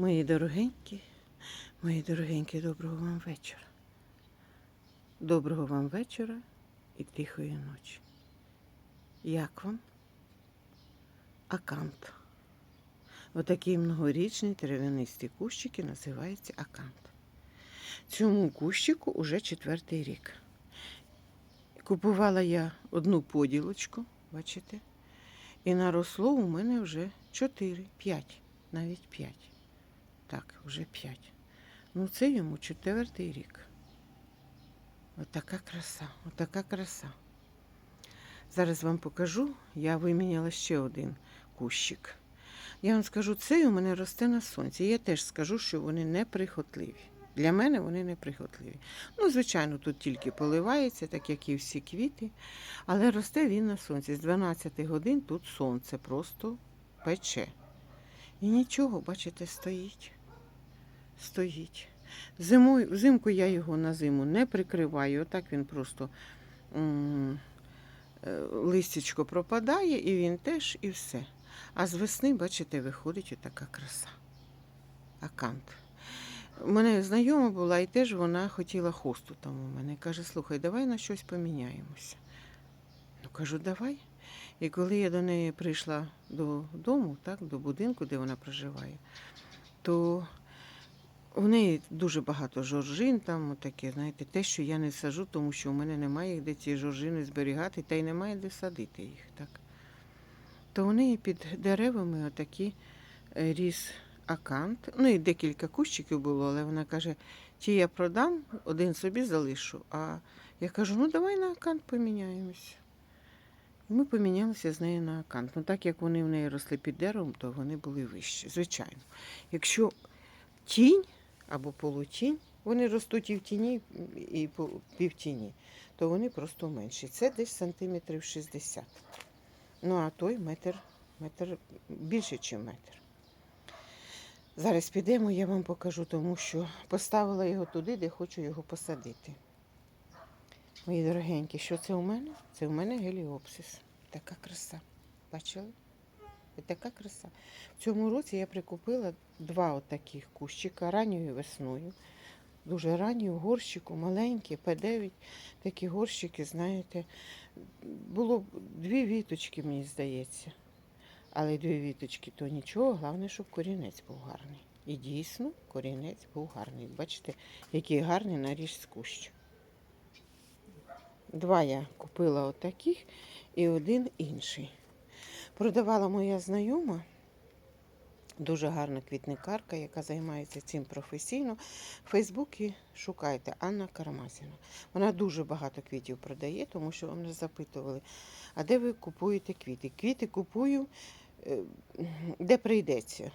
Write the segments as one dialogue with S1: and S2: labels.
S1: Мої дорогенькі, мої дорогенькі, доброго вам вечора. Доброго вам вечора і тихої ночі. Як вам? Акант. Отакий многорічний трав'янисті кущики називається акант. Цьому кущику уже четвертий рік. Купувала я одну поділочку, бачите? І наросло у мене вже 4, 5, навіть 5. Так, вже 5. Ну, це йому четвертий рік. Отака краса, отака краса. Зараз вам покажу, я виміняла ще один кущик. Я вам скажу, цей у мене росте на сонці. Я теж скажу, що вони неприхотливі. Для мене вони неприхотливі. Ну, звичайно, тут тільки поливається, так як і всі квіти, але росте він на сонці. З 12 годин тут сонце просто пече. І нічого, бачите, стоїть. Стоїть. Зимою, взимку я його на зиму не прикриваю. Отак він просто е, листячко пропадає, і він теж, і все. А з весни, бачите, виходить отака краса. Акант. Мене знайома була, і теж вона хотіла хосту там у мене. Каже, слухай, давай на щось поміняємося. Ну, кажу, давай. І коли я до неї прийшла додому, так, до будинку, де вона проживає, то в неї дуже багато жоржин, там таке, знаєте, те, що я не сажу, тому що в мене немає де ці жоржини зберігати, та й немає де садити їх. так. То в неї під деревами отакі е, ріс акант. Ну і декілька кущиків було, але вона каже, ті я продам, один собі залишу. А я кажу, ну давай на акант поміняємося. І Ми помінялися з нею на акант. Ну так як вони в неї росли під деревом, то вони були вищі. Звичайно. Якщо тінь або полутінь, вони ростуть і в тіні, і півтіні, то вони просто менші. Це десь сантиметрів 60. Ну, а той метр, метр більше, ніж метр. Зараз підемо, я вам покажу, тому що поставила його туди, де хочу його посадити. Мої дорогенькі, що це у мене? Це у мене геліопсис. Така краса. Бачили? І така краса. В цьому році я прикупила два отаких кущика ранньою весною. Дуже ранньою горщику, маленькі, П9. Такі горщики, знаєте, було дві віточки, мені здається. Але дві віточки то нічого, головне, щоб корінець був гарний. І дійсно корінець був гарний. Бачите, який гарний наріж з кущ. Два я купила отаких і один інший. Продавала моя знайома, дуже гарна квітникарка, яка займається цим професійно. В Фейсбуці шукайте Анна Карамазіна. Вона дуже багато квітів продає, тому що мене запитували, а де ви купуєте квіти? Квіти купую, е, де прийдеться.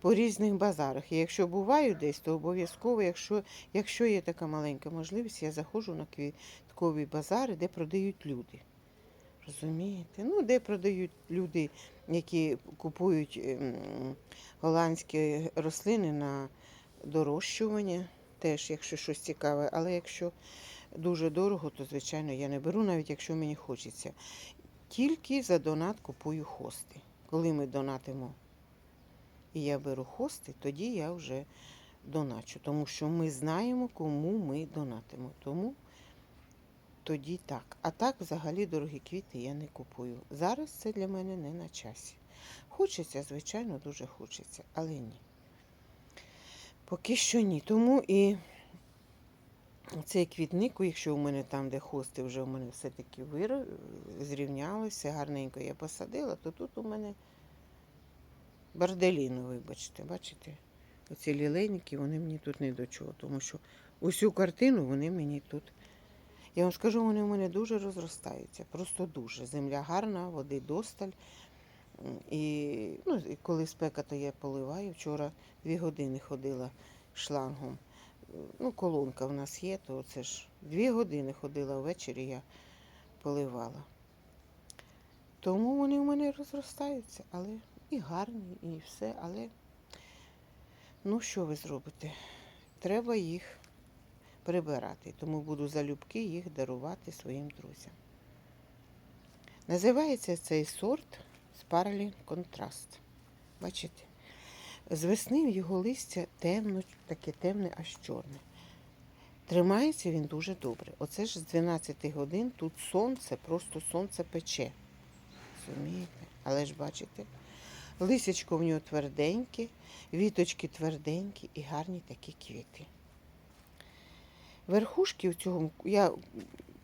S1: По різних базарах. І якщо буваю десь, то обов'язково, якщо, якщо є така маленька можливість, я заходжу на квіткові базари, де продають люди. Розумієте? Ну, де продають люди, які купують ем, голландські рослини на дорощування, теж, якщо щось цікаве. Але якщо дуже дорого, то звичайно я не беру, навіть якщо мені хочеться. Тільки за донат купую хости. Коли ми донатимо і я беру хости, тоді я вже доначу. Тому що ми знаємо, кому ми донатимо. Тому тоді так. А так, взагалі, дорогі квіти я не купую. Зараз це для мене не на часі. Хочеться, звичайно, дуже хочеться, але ні. Поки що ні. Тому і цей квітник, якщо у мене там, де хости, вже у мене все-таки вир... зрівнялося, гарненько я посадила, то тут у мене барделіно, вибачте, бачите? Оці лілейники, вони мені тут не до чого, тому що усю картину вони мені тут. Я вам скажу, вони у мене дуже розростаються, просто дуже. Земля гарна, води досталь. І, ну, коли спека, то я поливаю. Вчора дві години ходила шлангом. Ну, колонка в нас є, то це ж дві години ходила ввечері, я поливала. Тому вони у мене розростаються, але і гарні, і все. Але ну що ви зробите? Треба їх прибирати, тому буду залюбки їх дарувати своїм друзям. Називається цей сорт Sparling Contrast. Бачите? З весни його листя темно, таке темне, аж чорне. Тримається він дуже добре. Оце ж з 12 годин тут сонце, просто сонце пече. Розумієте? Але ж бачите, лисячко в нього тверденьке, віточки тверденькі і гарні такі квіти. Верхушки в цьому я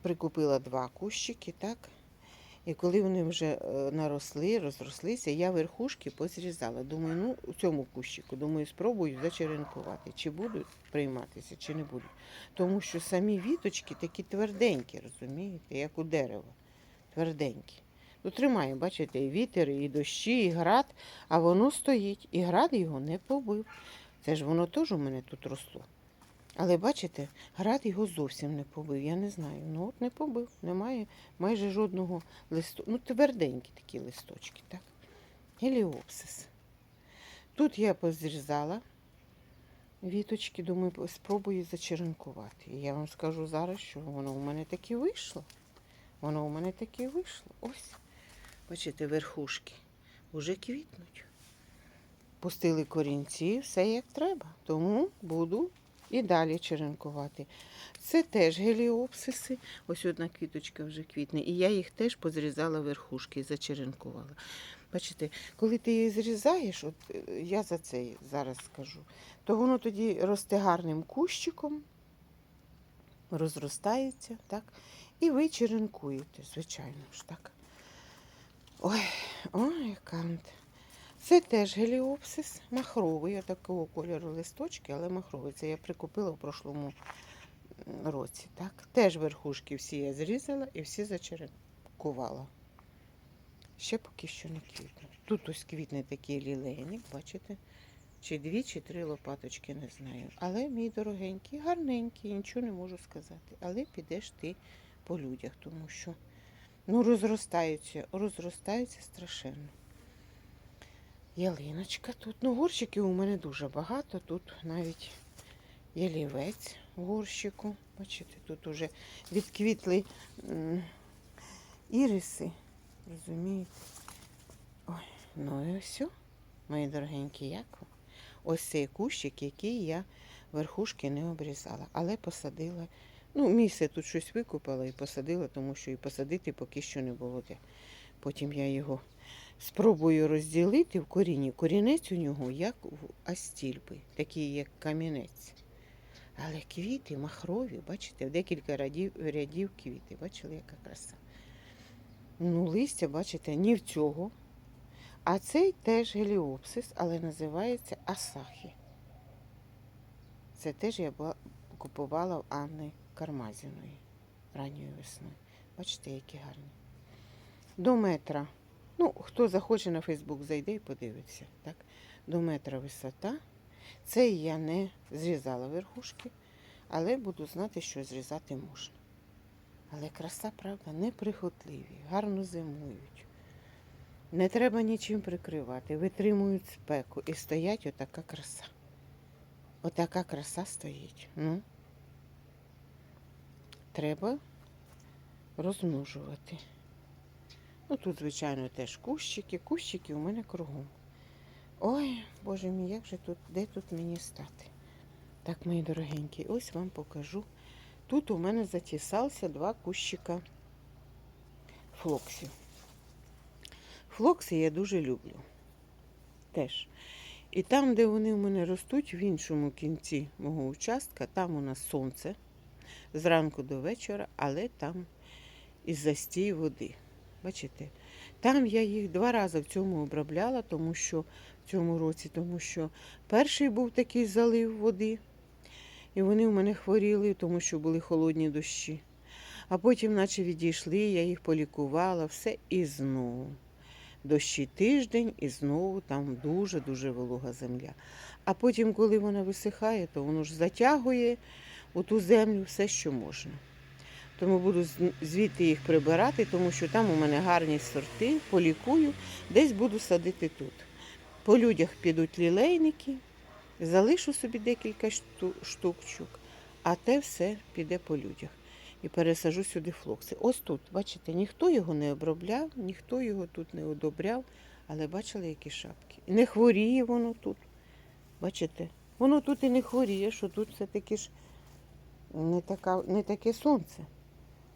S1: прикупила два кущики, так? І коли вони вже е, наросли, розрослися, я верхушки позрізала. Думаю, ну у цьому кущику, думаю, спробую зачеренкувати, чи будуть прийматися, чи не будуть. Тому що самі віточки такі тверденькі, розумієте, як у дерева. Тверденькі. Ну, тримає, бачите, і вітер, і дощі, і град, а воно стоїть, і град його не побив. Це ж воно теж у мене тут росло. Але бачите, град його зовсім не побив. Я не знаю. Ну от не побив. Немає майже жодного листу. Ну, тверденькі такі листочки, так? Геліопсис. Тут я позрізала віточки, думаю, спробую зачеренкувати. І я вам скажу зараз, що воно у мене таки вийшло. Воно у мене таки вийшло. Ось. Бачите, верхушки вже квітнуть. Пустили корінці, все як треба. Тому буду і далі черенкувати. Це теж геліопсиси. Ось одна квіточка вже квітне. І я їх теж позрізала верхушки і зачеренкувала. Бачите, коли ти її зрізаєш, от е, я за це зараз скажу, то воно тоді росте гарним кущиком, розростається, так? І ви черенкуєте, звичайно ж так. Ой, ой, яка. Це теж геліопсис махровий, такого кольору листочки, але махровий. Це я прикупила в прошлому році. Так? Теж верхушки всі я зрізала і всі зачеренкувала. Ще поки що не квітне. Тут ось квітне такий лілейник, бачите? Чи дві, чи три лопаточки, не знаю. Але мій дорогенький, гарненький, нічого не можу сказати. Але підеш ти по людях, тому що ну, розростаються, розростаються страшенно. Ялиночка тут. Ну, горщиків у мене дуже багато. Тут навіть ялівець в горщику. Бачите, тут уже відквітли іриси. Розумієте? Ой, ну і все, мої дорогенькі, як? Ось цей кущик, який я верхушки не обрізала, але посадила. Ну, місце тут щось викопала і посадила, тому що і посадити поки що не було де. Потім я його спробую розділити в корінні. Корінець у нього як в астільби, такий як камінець. Але квіти махрові, бачите, в декілька рядів, рядів квіти. Бачили, яка краса. Ну, листя, бачите, ні в цього. А цей теж геліопсис, але називається Асахі. Це теж я купувала в Анни Кармазіної ранньої весни. Бачите, які гарні. До метра. Ну, хто захоче на Фейсбук, зайде і подивиться. Так? До метра висота. Це я не зрізала верхушки, але буду знати, що зрізати можна. Але краса, правда, неприхотливі, гарно зимують. Не треба нічим прикривати, витримують спеку і стоять отака краса. Отака краса стоїть. Ну, треба розмножувати. Ну, тут, звичайно, теж кущики. Кущики у мене кругом. Ой, боже мій, як же тут, де тут мені стати? Так, мої дорогенькі, ось вам покажу. Тут у мене затісався два кущика флоксів. Флокси я дуже люблю. Теж. І там, де вони у мене ростуть, в іншому кінці мого участка, там у нас сонце зранку до вечора, але там і застій води. Бачите? Там я їх два рази в цьому обробляла, тому що в цьому році, тому що перший був такий залив води, і вони у мене хворіли, тому що були холодні дощі. А потім, наче відійшли, я їх полікувала, все і знову. Дощі тиждень і знову там дуже-дуже волога земля. А потім, коли вона висихає, то воно ж затягує у ту землю все, що можна. Тому буду звідти їх прибирати, тому що там у мене гарні сорти, полікую, десь буду садити тут. По людях підуть лілейники, залишу собі декілька шту- штукчик, а те все піде по людях. І пересажу сюди флокси. Ось тут, бачите, ніхто його не обробляв, ніхто його тут не одобряв, але бачили, які шапки. І не хворіє воно тут. Бачите? Воно тут і не хворіє, що тут все-таки ж не, така, не таке сонце.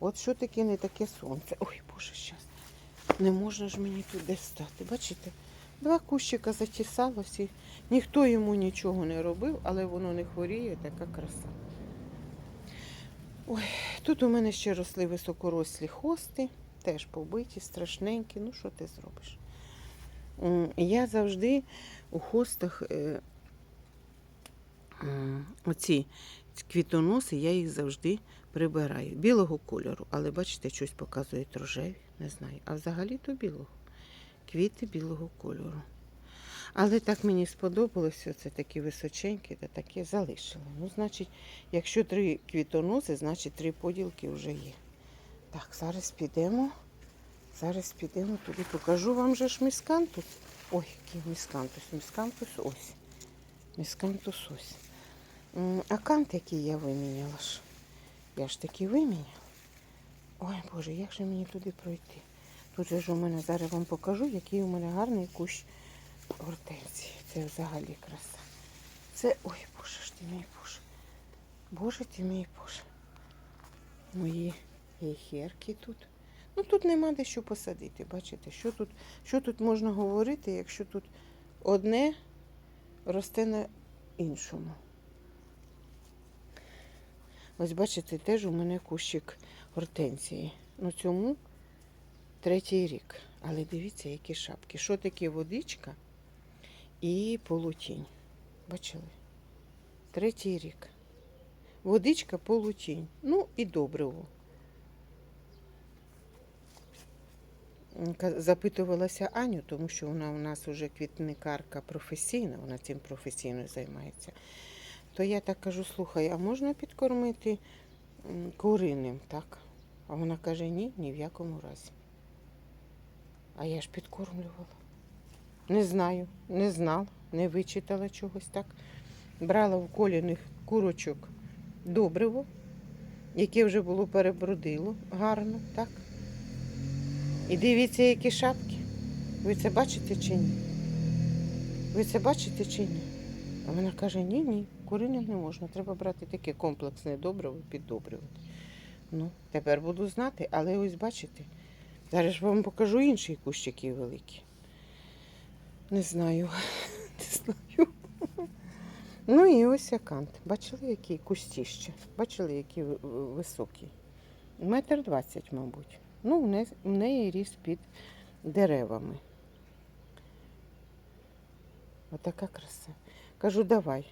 S1: От що таке не таке сонце. Ой, Боже, щас. Не можна ж мені туди стати. Бачите? Два кущика затісалось і ніхто йому нічого не робив, але воно не хворіє, така краса. Ой, тут у мене ще росли високорослі хости, теж побиті, страшненькі. Ну, що ти зробиш? Я завжди у хостах е, оці квітоноси, я їх завжди прибираю. Білого кольору, але бачите, щось показують рожеві, не знаю. А взагалі то білого. Квіти білого кольору. Але так мені сподобалося, це такі височенькі, та такі залишили. Ну, значить, якщо три квітоноси, значить три поділки вже є. Так, зараз підемо. Зараз підемо туди. Покажу вам же ж міскантус. Ой, який міскантус. Міскантус ось. Міскантус ось. М, який я виміняла ж. Я ж таки виміняла. Ой, Боже, як же мені туди пройти? Тут же ж у мене зараз вам покажу, який у мене гарний кущ гортензії. Це взагалі краса. Це. Ой, Боже ж ти мій Боже. Боже ти мій Боже. Мої гейхерки тут. Ну тут нема де що посадити. Бачите, що тут, що тут можна говорити, якщо тут одне росте на іншому. Ось бачите, теж у мене кущик гортензії. Ну цьому третій рік. Але дивіться, які шапки. Що таке водичка і полутінь. Бачили? Третій рік. Водичка, полутінь. Ну і добриво. Запитувалася Аню, тому що вона у нас вже квітникарка професійна, вона цим професійно займається. То я так кажу, слухай, а можна підкормити куриним, так? А вона каже, ні, ні в якому разі. А я ж підкормлювала. Не знаю, не знала, не вичитала чогось так. Брала в коліних курочок добриво, яке вже було перебродило гарно, так? І дивіться, які шапки. Ви це бачите чи ні? Ви це бачите чи ні? А вона каже, ні, ні, не можна. Треба брати таке комплексне добриво, піддобрювати. Ну, тепер буду знати, але ось бачите, зараз вам покажу інший кущ, який великий. Не знаю, не знаю. Ну і ось акант. Бачили, який кустіще? Бачили, який ви- ви- високий? Метр двадцять, мабуть. Ну, в неї ріс під деревами. Отака краса. Кажу, давай.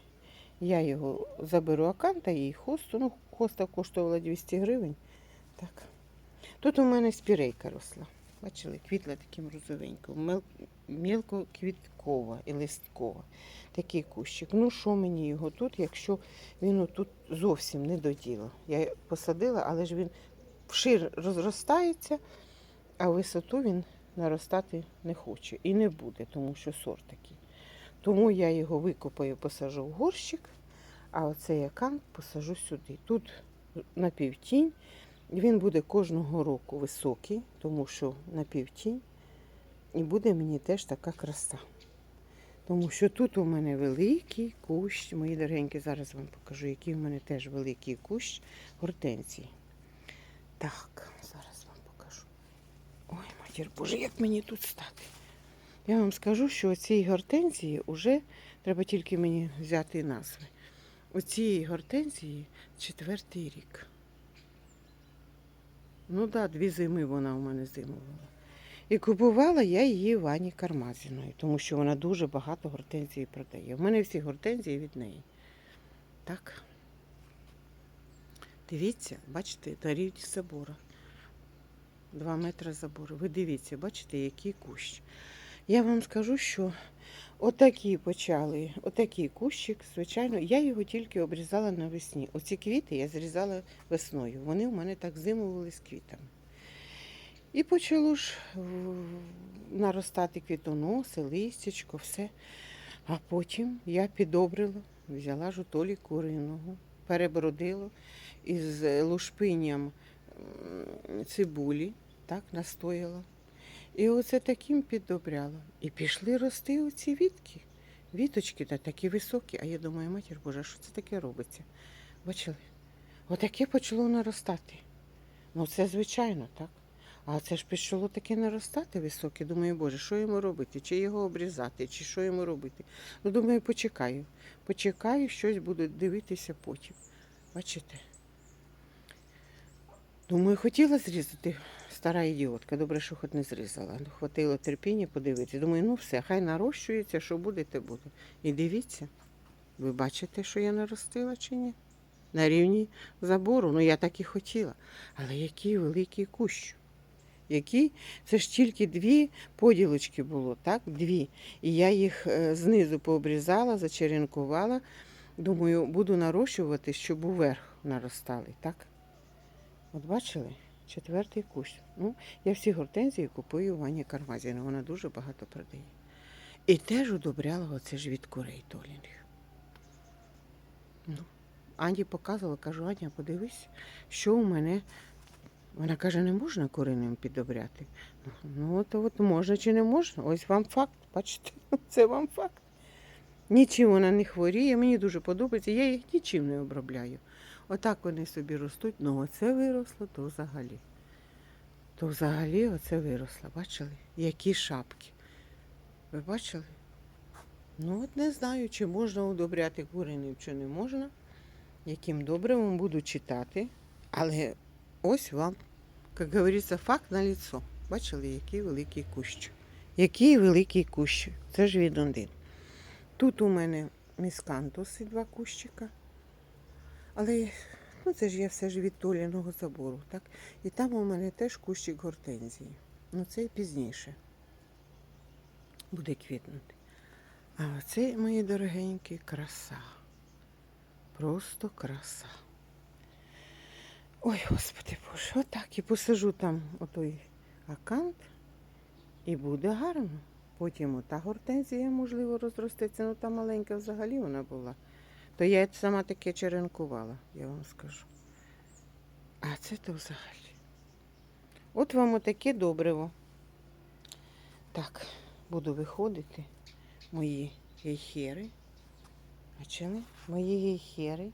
S1: Я його заберу аканта і хосту. Ну, хоста коштувала 200 гривень. Так. Тут у мене спірейка росла. Бачили, квітла таким розовеньким. Мілкоквіткова і листкова. Такий кущик. Ну, що мені його тут, якщо він тут зовсім не доділо. Я посадила, але ж він вшир розростається, а висоту він наростати не хоче. І не буде, тому що сорт такий. Тому я його викопаю, посажу в горщик, а оцей акант посажу сюди. Тут напівтінь. Він буде кожного року високий, тому що напівтінь. І буде мені теж така краса. Тому що тут у мене великий кущ. Мої дорогенькі, зараз вам покажу, який у мене теж великий кущ гортензії. Так, зараз вам покажу. Ой, матір Боже, як мені тут стати? Я вам скажу, що оцій гортензії вже треба тільки мені взяти назви. У цієї гортензії четвертий рік. Ну так, да, дві зими вона у мене зимувала. І купувала я її Вані Кармазіною, тому що вона дуже багато гортензії продає. У мене всі гортензії від неї. Так. Дивіться, бачите, рівні забора. Два метри забору. Ви дивіться, бачите, який кущ. Я вам скажу, що отакі почали, отакий кущик, звичайно, я його тільки обрізала навесні. Оці квіти я зрізала весною. Вони у мене так зимували з квітами. І почало ж наростати квітоноси, листячко, все. А потім я підобрила, взяла жутолі куриного, перебродила із лушпинням цибулі, так, настояла. І оце таким піддобряла. І пішли рости оці вітки. Віточки та такі високі, а я думаю, матір Божа, що це таке робиться? Бачили? Отаке почало наростати. Ну, це звичайно, так? А це ж почало таке наростати високе. Думаю, Боже, що йому робити? Чи його обрізати, чи що йому робити? Ну, думаю, почекаю. Почекаю, щось буду дивитися потім. Бачите? Думаю, хотіла зрізати стара ідіотка. Добре, що хоч не зрізала. Хватило терпіння подивитися. Думаю, ну все, хай нарощується, що буде, те буде. І дивіться, ви бачите, що я наростила чи ні? На рівні забору. Ну я так і хотіла. Але який великий кущ. Який? Це ж тільки дві поділочки було, так? Дві. І я їх е, знизу пообрізала, зачеренкувала. Думаю, буду нарощувати, щоб уверх наростали, так? От бачили? Четвертий кущ. Ну, я всі гортензії купую в Ані Кармазіна. Вона дуже багато продає. І теж удобряла оце ж від курей Толінг. Ну, Ані показувала, кажу, Аня, подивись, що у мене. Вона каже, не можна куриним підобряти. Ну, от, от можна чи не можна. Ось вам факт, бачите, це вам факт. Нічим вона не хворіє, мені дуже подобається, я їх нічим не обробляю. Отак вони собі ростуть, ну оце виросло, то взагалі. То взагалі оце виросло. Бачили? Які шапки. Ви бачили? Ну, от не знаю, чи можна удобряти куренів, чи не можна. Яким добривом буду читати. Але ось вам, як говориться, факт на лицо. Бачили, який великий кущ. Який великий кущ. Це ж від один. Тут у мене міскантуси, два кущика. Але ну, це ж я все ж від Толіного забору, так? І там у мене теж кущик гортензії. Ну це і пізніше буде квітнути. А оце, мої дорогенькі, краса. Просто краса. Ой, господи Боже, отак і посажу там отой акант, і буде гарно. Потім ота гортензія, можливо, розростеться. Ну та маленька взагалі вона була. То я сама таке черенкувала, я вам скажу. А це то взагалі. От вам отаке добриво. Так, буду виходити. Мої гейхери. Бачили? Мої гейхери.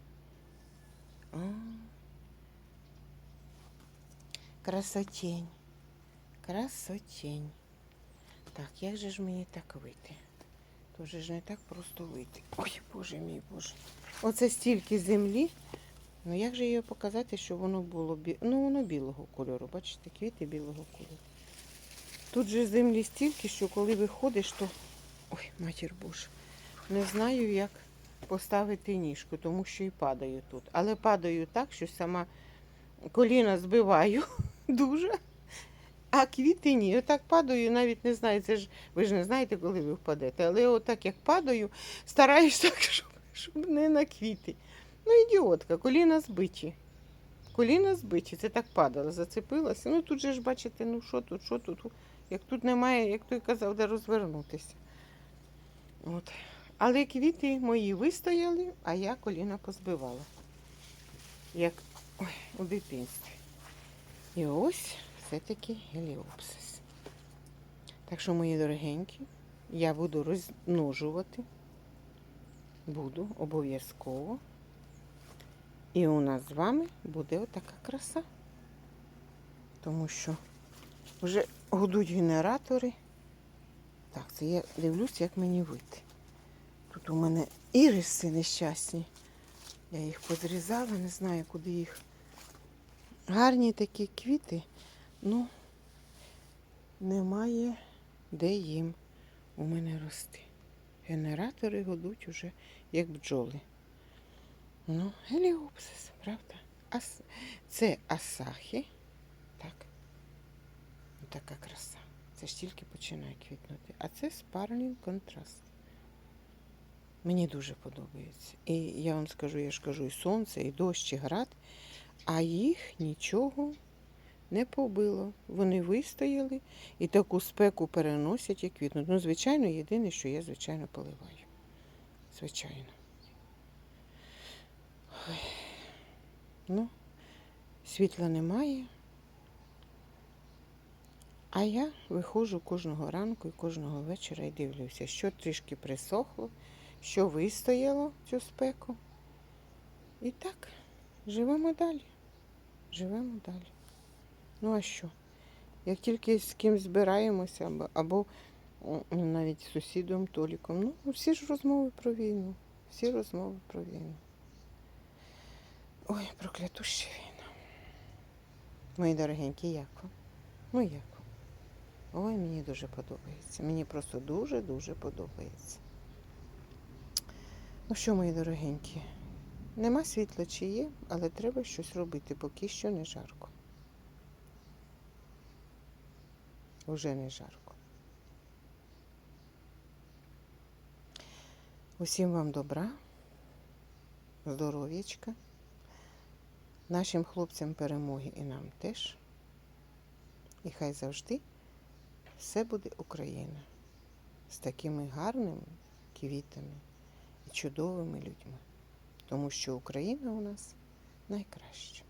S1: О, красотень. Красотень. Так, як же ж мені так вийти? Тоже ж не так просто вийти. Ой, боже мій боже. Оце стільки землі. Ну як же її показати, щоб воно було бі... Ну, воно білого кольору. Бачите, квіти білого кольору. Тут же землі стільки, що коли виходиш, то. Ой, матір Боже. Не знаю, як поставити ніжку, тому що і падаю тут. Але падаю так, що сама коліна збиваю дуже. А квіти ні. Отак падаю, навіть не знаю, це ж ви ж не знаєте, коли ви впадете. Але отак як падаю, стараюсь так, щоб, щоб не на квіти. Ну, ідіотка, коліна збиті. Коліна збиті, це так падало, зацепилася. Ну тут же ж бачите, ну що тут, що тут. Як тут немає, як той казав, де розвернутися. От. Але квіти мої вистояли, а я коліна позбивала. Як ой, у дитинстві. І ось все-таки геліопсис. Так що, мої дорогенькі, я буду розмножувати. Буду обов'язково. І у нас з вами буде отака краса. Тому що вже гудуть генератори. Так, це я дивлюсь, як мені вийти. Тут у мене іриси нещасні. Я їх позрізала, не знаю, куди їх. Гарні такі квіти, ну немає де їм у мене рости. Генератори годуть уже як бджоли. Ну, геліопсис, правда? Ас... Це асахи. Так. Така краса. Це ж тільки починає квітнути. А це спарлінг контраст. Мені дуже подобається. І я вам скажу, я ж кажу, і сонце, і дощ, і град, а їх нічого не побило. Вони вистояли і таку спеку переносять і квітнуть. Ну, звичайно, єдине, що я, звичайно, поливаю. Звичайно. Ой. Ну, світла немає. А я виходжу кожного ранку і кожного вечора і дивлюся, що трішки присохло, що вистояло цю спеку. І так, живемо далі. Живемо далі. Ну а що? Як тільки з ким збираємося, або, або ну, навіть з сусідом Толіком, ну всі ж розмови про війну. Всі розмови про війну. Ой, проклятуща війна. Мої дорогенькі, як вам? Ну як вам? Ой, мені дуже подобається. Мені просто дуже-дуже подобається. Ну що, мої дорогенькі, нема світла чи є, але треба щось робити, поки що не жарко. Уже не жарко. Усім вам добра, здоров'ячка, нашим хлопцям перемоги і нам теж. І хай завжди все буде Україна з такими гарними квітами і чудовими людьми. Тому що Україна у нас найкраща.